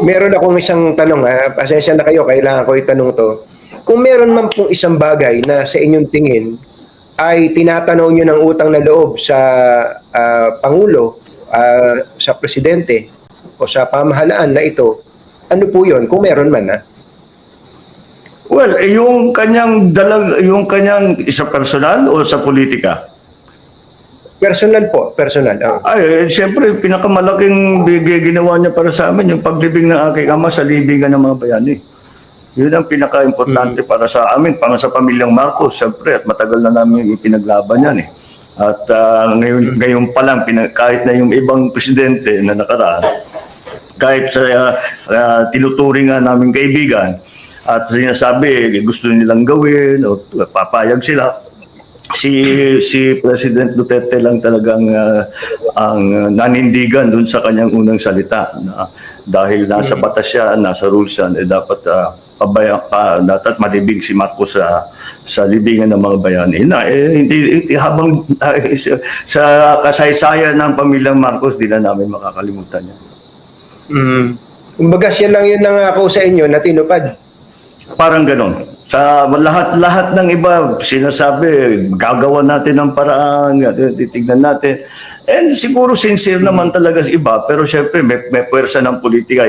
Meron akong isang tanong, ha? pasensya na kayo, kailangan ko itanong to. Kung meron man pong isang bagay na sa inyong tingin ay tinatanaw nyo ng utang na loob sa ah, Pangulo, ah, sa Presidente, o sa pamahalaan na ito, ano po yon kung meron man ha? Well, eh, yung kanyang dalag, yung kanyang isa personal o sa politika? Personal po, personal. oh. Ay, eh, siyempre, pinakamalaking bigay ginawa niya para sa amin, yung paglibing ng aking ama sa libingan ng mga bayani. Yun ang pinaka-importante para sa amin, para sa pamilyang Marcos, siyempre, at matagal na namin ipinaglaban yan eh. At ah, ngayon, ngayon pa lang, kahit na yung ibang presidente na nakaraan, kahit sa uh, uh, tinuturing nga namin kaibigan at sinasabi gusto nilang gawin o papayag sila si si President Duterte lang talagang uh, ang nanindigan dun sa kanyang unang salita na dahil nasa batas siya, nasa rules yan, eh dapat uh, pabaya, pa, dapat malibig si Marcos sa sa libingan ng mga bayani na eh, hindi, hindi habang uh, sa kasaysayan ng pamilyang Marcos di na namin makakalimutan yan. Mm. Kumbaga siya lang yun nangako sa inyo na tinupad. Parang ganon. Sa lahat-lahat ng iba, sinasabi, gagawa natin ng paraan, titignan natin. And siguro sincere naman talaga iba, pero syempre may, may pwersa ng politika. Eh.